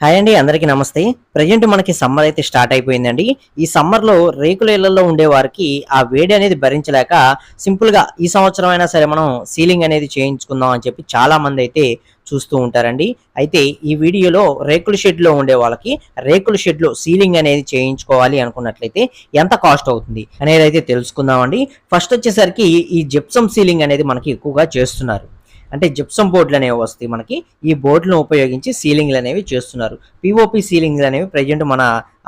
Hi అండి అందరికీ నమస్తే. ప్రజెంట్ మనకి సమ్మర్ అయితే స్టార్ట్ అయిపోయిందండి. ఈ సమ్మర్లో రేకుల ఇళ్ళలో ఉండే వారికి ఆ వేడి అనేది భరించలేక సింపుల్గా ఈ సంవత్సరం అయినా సరే మనం సీలింగ్ అనేది చేయించుకుందాం అని చెప్పి చాలా మంది అయితే చూస్తూ ఉంటారండి. అయితే ఈ వీడియోలో రేకుల షెడ్లో ఉండే వాళ్ళకి రేకుల షెడ్లో సీలింగ్ అనేది చేయించుకోవాలి అనుకున్నట్లయితే ఎంత కాస్ట్ అవుతుంది అనేది అయితే తెలుసుకుందామండి. ఫస్ట్ వచ్చేసరికి ఈ జిప్సమ్ సీలింగ్ అనేది మనకి ఎక్కువగా చేస్తున్నారు. అంటే జిప్సం బోర్డులు అనేవి వస్తాయి మనకి. ఈ బోర్డులను ఉపయోగించి సీలింగ్లు అనేవి చేస్తున్నారు. పిఓపి సీలింగ్లు అనేవి ప్రజెంట్ మన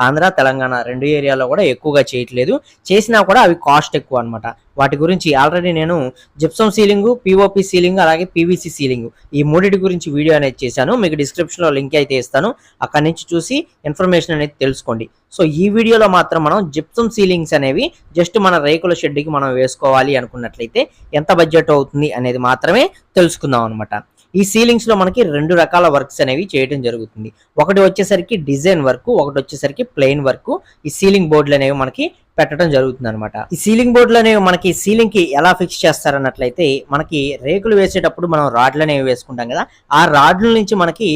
ఆంధ్ర తెలంగాణ రెండు ఏరియాలో కూడా ఎక్కువగా చేయట్లేదు. చేసినా కూడా అవి కాస్ట్ ఎక్కువ అనమాట వాటి గురించి ఆల్రెడీ నేను జిప్సమ్ సీలింగ్ పిఓపి సీలింగ్ అలాగే పీవీసీ సీలింగ్ ఈ మూడింటి గురించి వీడియో అనేది చేశాను. మీకు డిస్క్రిప్షన్లో లింక్ అయితే ఇస్తాను. అక్కడి నుంచి చూసి ఇన్ఫర్మేషన్ అనేది తెలుసుకోండి. సో ఈ వీడియోలో మాత్రం మనం జిప్సమ్ సీలింగ్స్ అనేవి జస్ట్ మన రేకుల షెడ్కి మనం వేసుకోవాలి అనుకున్నట్లయితే ఎంత బడ్జెట్ అవుతుంది అనేది మాత్రమే తెలుసుకుందాం అనమాట ఈ సీలింగ్స్లో మనకి రెండు రకాల వర్క్స్ అనేవి చేయడం జరుగుతుంది. ఒకటి వచ్చేసరికి డిజైన్ వర్క్ ఒకటి వచ్చేసరికి ప్లెయిన్ వర్క్. ఈ సీలింగ్ బోర్డులు అనేవి మనకి పెట్టడం జరుగుతుంది అనమాట ఈ సీలింగ్ బోర్డులు అనేవి మనకి సీలింగ్కి ఎలా ఫిక్స్ చేస్తారన్నట్లయితే మనకి రేకులు వేసేటప్పుడు మనం రాడ్లు అనేవి వేసుకుంటాం కదా ఆ రాడ్ల నుంచి మనకి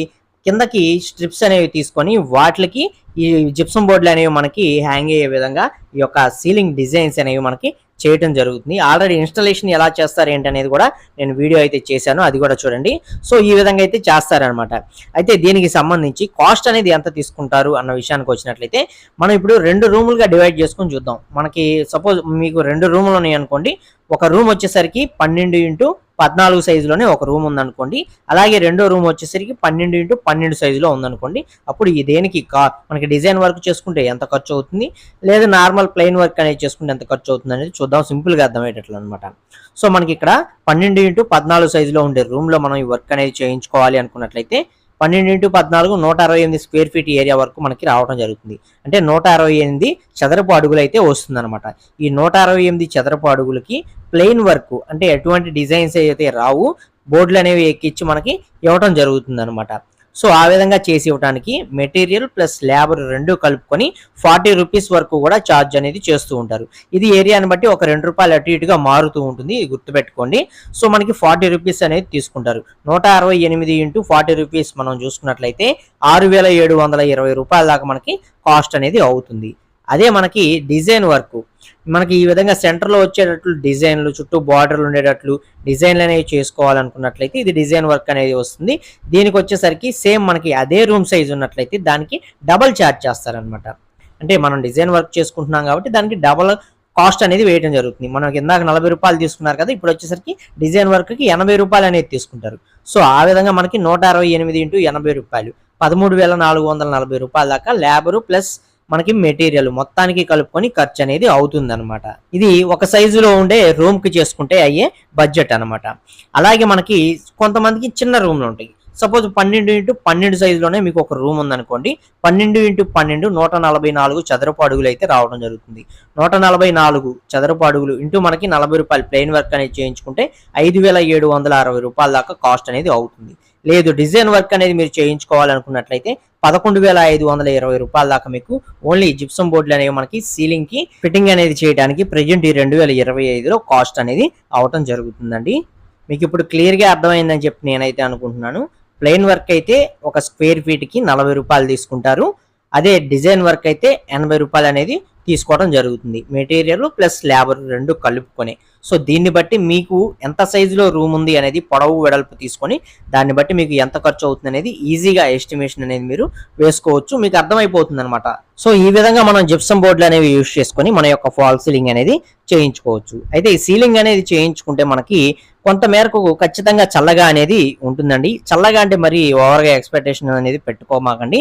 కిందకి స్ట్రిప్స్ అనేవి తీసుకొని వాటికి ఈ జిప్సం బోర్డులు అనేవి మనకి హ్యాంగ్ అయ్యే విధంగా ఈ యొక్క సీలింగ్ డిజైన్స్ అనేవి మనకి చేయటం జరుగుతుంది. ఆల్రెడీ ఇన్స్టాలేషన్ ఎలా చేస్తారు ఏంటి అనేది కూడా నేను వీడియో అయితే చేశాను. అది కూడా చూడండి. సో ఈ విధంగా అయితే చేస్తారనమాట అయితే దీనికి సంబంధించి కాస్ట్ అనేది ఎంత తీసుకుంటారు అన్న విషయానికి వచ్చినట్లయితే మనం ఇప్పుడు రెండు రూములుగా డివైడ్ చేసుకొని చూద్దాం. మనకి సపోజ్ మీకు రెండు రూములు ఉన్నాయి అనుకోండి. ఒక రూమ్ వచ్చేసరికి పన్నెండు ఇంటూ పద్నాలుగు సైజులోనే ఒక రూమ్ ఉందనుకోండి. అలాగే రెండో రూమ్ వచ్చేసరికి పన్నెండు ఇంటూ పన్నెండు సైజులో ఉందనుకోండి. అప్పుడు ఈ దేనికి కా మనకి డిజైన్ వర్క్ చేసుకుంటే ఎంత ఖర్చు అవుతుంది? లేదా నార్మల్ ప్లెయిన్ వర్క్ అనేది చేసుకుంటే ఎంత ఖర్చు అవుతుంది అనేది చూద్దాం. సింపుల్గా అర్థమయ్యేటట్లు అనమాట సో మనకి ఇక్కడ పన్నెండు ఇంటూ పద్నాలుగు సైజులో ఉండే రూమ్లో మనం ఈ వర్క్ అనేది చేయించుకోవాలి అనుకున్నట్లయితే పన్నెండు ఇంటూ పద్నాలుగు నూట అరవై ఎనిమిది స్క్వేర్ ఫీట్ ఏరియా వరకు మనకి రావడం జరుగుతుంది. అంటే నూట అరవై ఎనిమిది చదరపు అడుగులు అయితే వస్తుంది అనమాట ఈ నూట అరవై ఎనిమిది చదరపు అడుగులకి ప్లెయిన్ వర్క్ అంటే ఎటువంటి డిజైన్స్ అయితే రావు బోర్డులు అనేవి ఎక్కించి మనకి ఇవ్వటం జరుగుతుంది అనమాట సో ఆ విధంగా చేసి ఇవ్వడానికి మెటీరియల్ ప్లస్ లేబర్ రెండు కలుపుకొని ఫార్టీ రూపీస్ వరకు కూడా ఛార్జ్ అనేది చేస్తూ ఉంటారు. ఇది ఏరియాని బట్టి ఒక రెండు రూపాయలు అటు ఇటుగా మారుతూ ఉంటుంది ఇది గుర్తుపెట్టుకోండి. సో మనకి ఫార్టీ రూపీస్ అనేది తీసుకుంటారు. నూట అరవై ఎనిమిది ఇంటూ ఫార్టీ రూపీస్ మనం చూసుకున్నట్లయితే ఆరు వేల ఏడు వందల ఇరవై రూపాయల దాకా మనకి కాస్ట్ అనేది అవుతుంది. అదే మనకి డిజైన్ వర్క్. మనకి ఈ విధంగా సెంటర్లో వచ్చేటట్లు డిజైన్లు చుట్టూ బార్డర్లు ఉండేటట్లు డిజైన్లు అనేవి చేసుకోవాలనుకున్నట్లయితే ఇది డిజైన్ వర్క్ అనేది వస్తుంది. దీనికి వచ్చేసరికి సేమ్ మనకి అదే రూమ్ సైజ్ ఉన్నట్లయితే దానికి డబల్ ఛార్జ్ చేస్తారనమాట అంటే మనం డిజైన్ వర్క్ చేసుకుంటున్నాం కాబట్టి దానికి డబల్ కాస్ట్ అనేది వేయడం జరుగుతుంది. మనం ఇందాక నలభై రూపాయలు తీసుకున్నారు కదా ఇప్పుడు వచ్చేసరికి డిజైన్ వర్క్కి ఎనభై రూపాయలు అనేది తీసుకుంటారు. సో ఆ విధంగా మనకి నూట అరవై ఎనిమిది ఇంటూ ఎనభై రూపాయలు. పదమూడు వేల నాలుగు వందల నలభై రూపాయల దాకా ల్యాబరు ప్లస్ మనకి మెటీరియల్ మొత్తానికి కలుపుకొని ఖర్చు అనేది అవుతుంది అనమాట ఇది ఒక సైజులో ఉండే రూమ్కి చేసుకుంటే అయ్యే బడ్జెట్ అనమాట అలాగే మనకి కొంతమందికి చిన్న రూమ్లు ఉంటాయి. సపోజ్ పన్నెండు ఇంటూ పన్నెండు సైజులోనే మీకు ఒక రూమ్ ఉందనుకోండి పన్నెండు ఇంటూ పన్నెండు నూట నలభై నాలుగు చదరపు అడుగులు అయితే రావడం జరుగుతుంది. నూట నలభై నాలుగు చదరపు అడుగులు ఇంటూ మనకి నలభై రూపాయలు ప్లెయిన్ వర్క్ అనేది చేయించుకుంటే ఐదు వేల ఏడు వందల అరవై రూపాయల దాకా కాస్ట్ అనేది అవుతుంది. లేదు డిజైన్ వర్క్ అనేది మీరు చేయించుకోవాలనుకున్నట్లయితే పదకొండు వేల ఐదు వందల ఇరవై రూపాయల దాకా మీకు ఓన్లీ జిప్సం బోర్డులు అనేవి మనకి సీలింగ్కి ఫిట్టింగ్ అనేది చేయడానికి ప్రజెంట్ ఈ రెండు వేల ఇరవై ఐదులో కాస్ట్ అనేది అవటం జరుగుతుందండి. మీకు ఇప్పుడు క్లియర్గా అర్థమైందని చెప్పి నేనైతే అనుకుంటున్నాను. ప్లెయిన్ వర్క్ అయితే ఒక స్క్వేర్ ఫీట్కి నలభై రూపాయలు తీసుకుంటారు. అదే డిజైన్ వర్క్ అయితే ఎనభై రూపాయలు అనేది తీసుకోవడం జరుగుతుంది. మెటీరియల్ ప్లస్ లేబర్ రెండు కలుపుకొని. సో దీన్ని బట్టి మీకు ఎంత సైజులో రూమ్ ఉంది అనేది పొడవు వెడల్పు తీసుకొని దాన్ని బట్టి మీకు ఎంత ఖర్చు అవుతుంది అనేది ఈజీగా ఎస్టిమేషన్ అనేది మీరు వేసుకోవచ్చు. మీకు అర్థమైపోతుంది అనమాట సో ఈ విధంగా మనం జిప్సం బోర్డులు అనేవి యూజ్ చేసుకొని మన యొక్క ఫాల్ సీలింగ్ అనేది చేయించుకోవచ్చు. అయితే ఈ సీలింగ్ అనేది చేయించుకుంటే మనకి కొంత మేరకు ఖచ్చితంగా చల్లగా అనేది ఉంటుందండి. చల్లగా అంటే మరి ఓవర్గా ఎక్స్పెక్టేషన్ అనేది పెట్టుకోమాకండి.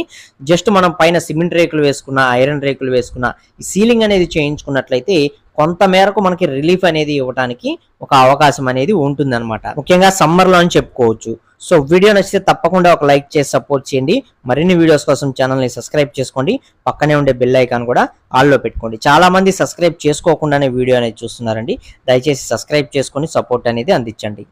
జస్ట్ మనం పైన సిమెంట్ రేకులు వేసుకున్న ఐరన్ రేకులు వేసుకున్న ఈ సీలింగ్ అనేది చేయించుకున్నట్లయితే కొంత మేరకు మనకి రిలీఫ్ అనేది ఇవ్వడానికి ఒక అవకాశం అనేది ఉంటుందన్నమాట. ముఖ్యంగా సమ్మర్లో అని చెప్పుకోవచ్చు. సో వీడియో నచ్చితే తప్పకుండా ఒక లైక్ చేసి సపోర్ట్ చేయండి. మరిన్ని వీడియోస్ కోసం ఛానల్ని సబ్స్క్రైబ్ చేసుకోండి. పక్కనే ఉండే బెల్ ఐకాన్ కూడా ఆల్లో పెట్టుకోండి. చాలా మంది సబ్స్క్రైబ్ చేసుకోకుండానే వీడియో అనేది చూస్తున్నారండి. దయచేసి సబ్స్క్రైబ్ చేసుకొని సపోర్ట్ అనేది అందించండి.